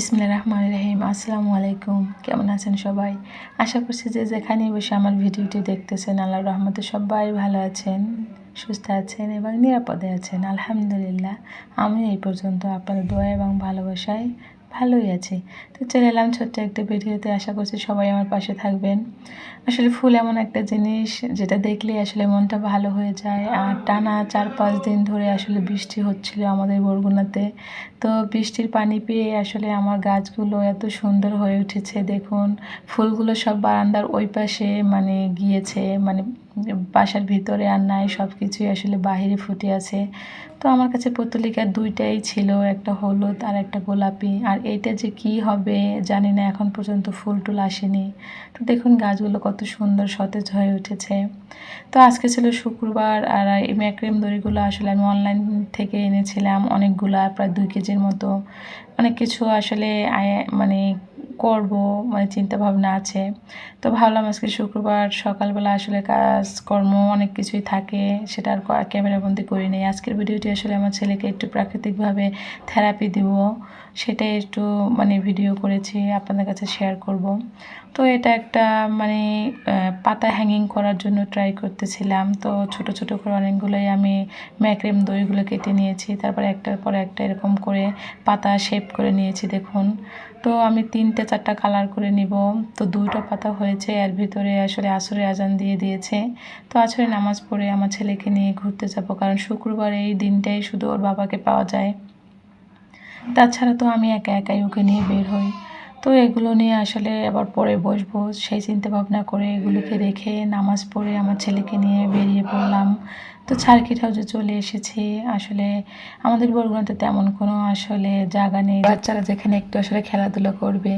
বিসমিল্লা রহমান রহিম, আসসালামু আলাইকুম। কেমন আছেন সবাই? আশা করছি যে যেখানে বসে আমার ভিডিওটি দেখতেছেন আল্লাহ রহমতে সবাই ভালো আছেন, সুস্থ আছেন এবং নিরাপদে আছেন। আলহামদুলিল্লাহ আমি এই পর্যন্ত আপনার দোয়া এবং ভালোবাসায় ভালোই আছি। তো চলে এলাম ছোট্ট একটা ভিডিওতে। আশা করছি সবাই আমার পাশে থাকবেন। আসলে ফুল এমন একটা জিনিস যেটা দেখলেই আসলে মনটা ভালো হয়ে যায়। আর টানা চার পাঁচ দিন ধরে আসলে বৃষ্টি হচ্ছিল আমাদের বরগুনাতে। তো বৃষ্টির পানি পেয়ে আসলে আমার গাছগুলো এত সুন্দর হয়ে উঠেছে। দেখুন, ফুলগুলো সব বারান্দার ওই পাশে মানে গিয়েছে মানে বাসার ভিতরে আর নাই সব কিছুই আসলে বাহিরে ফুটে আছে। তো আমার কাছে পত্তলিকা দুইটাই ছিল, একটা হলুদ আর একটা গোলাপি। আর এইটা যে কি হবে জানি না, এখন পর্যন্ত ফুল টুল আসেনি। তো দেখুন গাছগুলো কত সুন্দর সতেজ হয়ে উঠেছে। তো আজকে ছিল শুক্রবার আর এই ম্যাক্রিম দড়িগুলো আসলে আমি অনলাইন থেকে এনেছিলাম অনেকগুলা, প্রায় দুই কেজির মতো। অনেক কিছু আসলে মানে করব মানে চিন্তা ভাবনা আছে। তো ভাবলাম আজকে শুক্রবার, সকালবেলা আসলে কাজকর্ম অনেক কিছুই থাকে, সেটা আর ক্যামেরাবন্দি করি নেই। আজকের ভিডিওটি আসলে আমার ছেলেকে একটু প্রাকৃতিকভাবে থেরাপি দিব। সেটাই একটু মানে ভিডিও করেছি, আপনাদের কাছে শেয়ার করব। তো এটা একটা মানে পাতা হ্যাঙ্গিং করার জন্য ট্রাই করতেছিলাম। তো ছোট ছোট করে অনেকগুলোই আমি ম্যাক্রেম দইগুলো কেটে নিয়েছি। তারপর একটার পর একটা এরকম করে পাতা শেপ করে নিয়েছি, দেখুন। তো আমি তিনটে, চারটা কালার করে নিব। তো দুইটা পাতা হয়েছে, এর ভিতরে আসলে আসরে আজান দিয়ে দিয়েছে। তো আসরে নামাজ পড়ে আমার ছেলেকে নিয়ে ঘুরতে যাব, কারণ শুক্রবার এই দিনটাই শুধু ওর বাবাকে পাওয়া যায়। তাছাড়া তো আমি একা একাই ওকে নিয়ে বের হই। তো এগুলো নিয়ে আসলে আবার পরে বসবো। সেই চিন্তা ভাবনা করে এগুলোকে রেখে নামাজ পড়ে আমার ছেলেকে নিয়ে বেরিয়ে পড়লাম। তো সার্কিট হাউসে চলে এসেছি। আসলে আমাদের বরগুনাতে তেমন কোনো আসলে জায়গা নেই। বাচ্চারা যেখানে একটু আসলে খেলাধুলা করবে।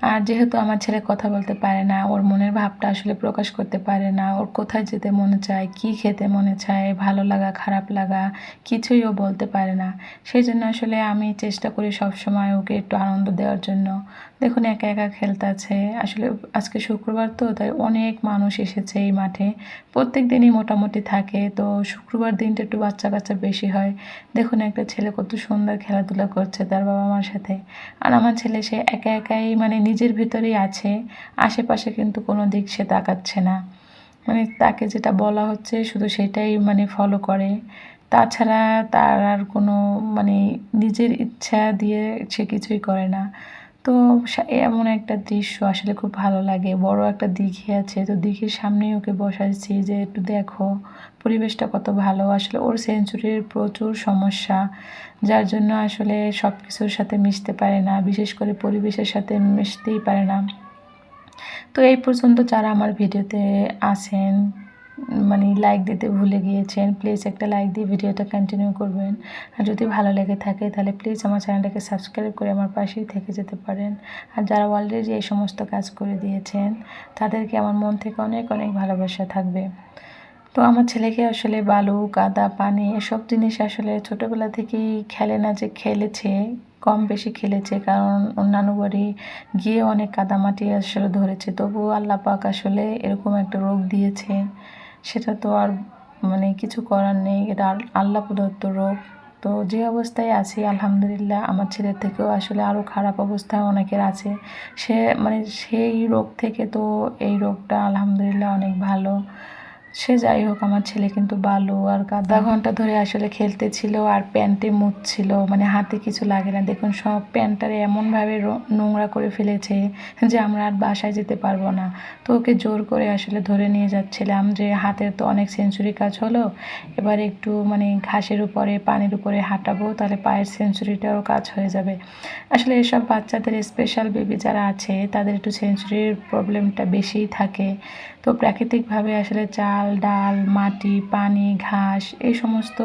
আর যেহেতু আমার ছেলে কথা বলতে পারে না, ওর মনের ভাবটা আসলে প্রকাশ করতে পারে না, ওর কোথায় যেতে মনে চায়, কি খেতে মনে চায়, ভালো লাগা, খারাপ লাগা, কিছুই ও বলতে পারে না। সেই জন্য আসলে আমি চেষ্টা করি সব সময় ওকে একটু আনন্দ দেওয়ার জন্য। দেখুন, একা একা খেলতে আছে। আসলে আজকে শুক্রবার তো, তাই অনেক মানুষ এসেছে এই মাঠে। প্রত্যেক দিনই মোটামুটি থাকে, তো শুক্রবার দিনটা একটু বাচ্চা কাচ্চা বেশি হয়। দেখুন, একটা ছেলে কত সুন্দর খেলাধুলা করছে তার বাবা মার সাথে। আর আমার ছেলে, সে একা একাই মানে নিজের ভেতরেই আছে, আশেপাশে কিন্তু কোনো দিক সে তাকাচ্ছে না। মানে তাকে যেটা বলা হচ্ছে শুধু সেটাই মানে ফলো করে। তাছাড়া তার আর কোনো মানে নিজের ইচ্ছা দিয়ে সে কিছুই করে না। তো এমন একটা দৃশ্য আসলে খুব ভালো লাগে। বড় একটা দিঘি আছে, তো দিঘির সামনেই ওকে বসাইছি যে একটু দেখো, পরিবেশটা কত ভালো। আসলে ওর সেঞ্চুরির প্রচুর সমস্যা, যার জন্য আসলে সব কিছুর সাথে মিশতে পারে না, বিশেষ করে পরিবেশের সাথে মিশতেই পারে না। তো এই পর্যন্ত যারা আমার ভিডিওতে আসেন মানে লাইক দিতে ভুলে গিয়েছেন প্লিজ একটা লাইক দিয়ে ভিডিওটা কন্টিনিউ করবেন। আর যদি ভালো লেগে থাকে, তাহলে প্লিজ আমার চ্যানেলটাকে সাবস্ক্রাইব করে আমার পাশেই থেকে যেতে পারেন। আর যারা অলরেডি এই সমস্ত কাজ করে দিয়েছেন, তাদেরকে আমার মন থেকে অনেক অনেক ভালোবাসা থাকবে। তো আমার ছেলেকে আসলে বালু কাদা পানি এসব জিনিস আসলে ছোটোবেলা থেকেই খেলে না যে খেলেছে, কম বেশি খেলেছে, কারণ অন্যান্য বাড়ি গিয়ে অনেক কাদামাটি আসলে ধরেছে। তবুও আল্লাহ পাক আসলে এরকম একটা রোগ দিয়েছে সেটা তো আর মানে কিছু করার নেই। এটা আল্লাহ প্রদত্ত রোগ। তো যে অবস্থায় আছি, আলহামদুলিল্লাহ, আমার ছেলের থেকেও আসলে আরও খারাপ অবস্থায় অনেকের আছে। সে মানে সেই রোগ থেকে তো এই রোগটা আলহামদুলিল্লাহ অনেক ভালো। সে যাই হোক আমার ছেলে কিন্তু বালু আর আধা ঘণ্টা ধরে আসলে খেলতেছিল আর প্যান্টে মুছছিল মানে হাতে কিছু লাগে না। দেখুন সব প্যান্টটারে এমনভাবে নোংরা করে ফেলেছে যে আমরা আর বাসায় যেতে পারব না। তো ওকে জোর করে আসলে ধরে নিয়ে যাচ্ছিলাম যে হাতের তো অনেক সেঞ্চুরি কাজ হলো এবার একটু মানে ঘাসের উপরে পানির উপরে হাঁটাবো তাহলে পায়ের সেঞ্চুরিটারও কাজ হয়ে যাবে। আসলে এসব বাচ্চাদের স্পেশাল বেবি যারা আছে তাদের একটু সেঞ্চুরির প্রবলেমটা বেশিই থাকে। তো প্রাকৃতিকভাবে আসলে চাল ডাল, মাটি, পানি, ঘাস এই সমস্ত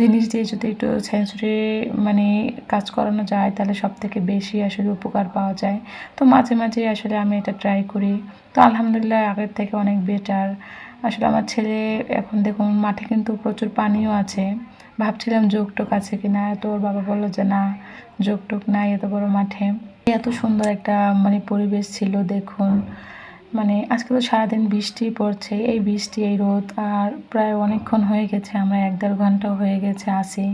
জিনিস দিয়ে যদি একটু সেন্সরি মানে কাজ করানো যায়, তাহলে সব থেকে বেশি আসলে উপকার পাওয়া যায়। তো মাঝে মাঝে আসলে আমি এটা ট্রাই করি। তো আলহামদুলিল্লাহ আগের থেকে অনেক বেটার আসলে আমার ছেলে এখন দেখুন মাঠে কিন্তু প্রচুর পানিও আছে। ভাবছিলাম যোগটোক আছে কি না তো ওর বাবা বলল যে না যোগটোক নাই এত বড় মাঠে। এত সুন্দর একটা মানে পরিবেশ ছিল দেখুন। মানে আজকে তো সারাদিন বৃষ্টি পড়ছে, এই বৃষ্টি, এই রোদ, আর প্রায় অনেকক্ষণ হয়ে গেছে, আমরা এক দেড় ঘন্টাও হয়ে গেছে আসি।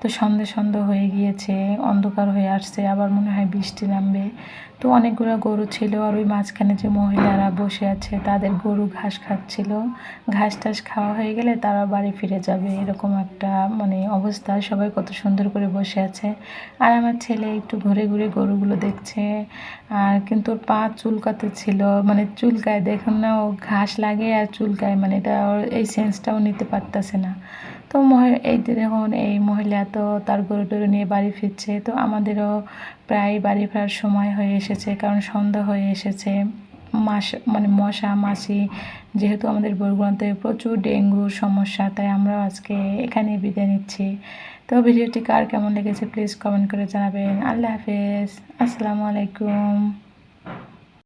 তো সন্ধে সন্ধে হয়ে গিয়েছে, অন্ধকার হয়ে আসছে, আবার মনে হয় বৃষ্টি নামবে। তো অনেকগুলো গরু ছিল, আর ওই মাঝখানে যে মহিলারা বসে আছে, তাদের গরু ঘাস খাচ্ছিল। ঘাস টাস খাওয়া হয়ে গেলে তারা বাড়ি ফিরে যাবে, এরকম একটা মানে অবস্থা, সবাই কত সুন্দর করে বসে আছে। আর আমার ছেলে একটু ঘুরে ঘুরে গরুগুলো দেখছে, আর কিন্তু পা চুলকাতে ছিল মানে চুলকায়, দেখুন না, ও ঘাস লাগে আর চুলকায় মানে এটা ওর এই সেন্সটাও নিতে পারতেছে না। তো এই দেখুন, এই মহিলা তো তার গরু টরু নিয়ে বাড়ি ফিরছে, তো আমাদেরও প্রায় বাড়ি ফেরার সময় হয়ে এসেছে, কারণ সন্ধ্যা হয়ে এসেছে। মাস মানে মশা, মাছি, যেহেতু আমাদের বরগুনাতে প্রচুর ডেঙ্গুর সমস্যা, তাই আমরাও আজকে এখানে বিদায় নিচ্ছি। তো ভিডিওটি কার কেমন লেগেছে প্লিজ কমেন্ট করে জানাবেন। আল্লাহ হাফেজ, আসসালামু আলাইকুম।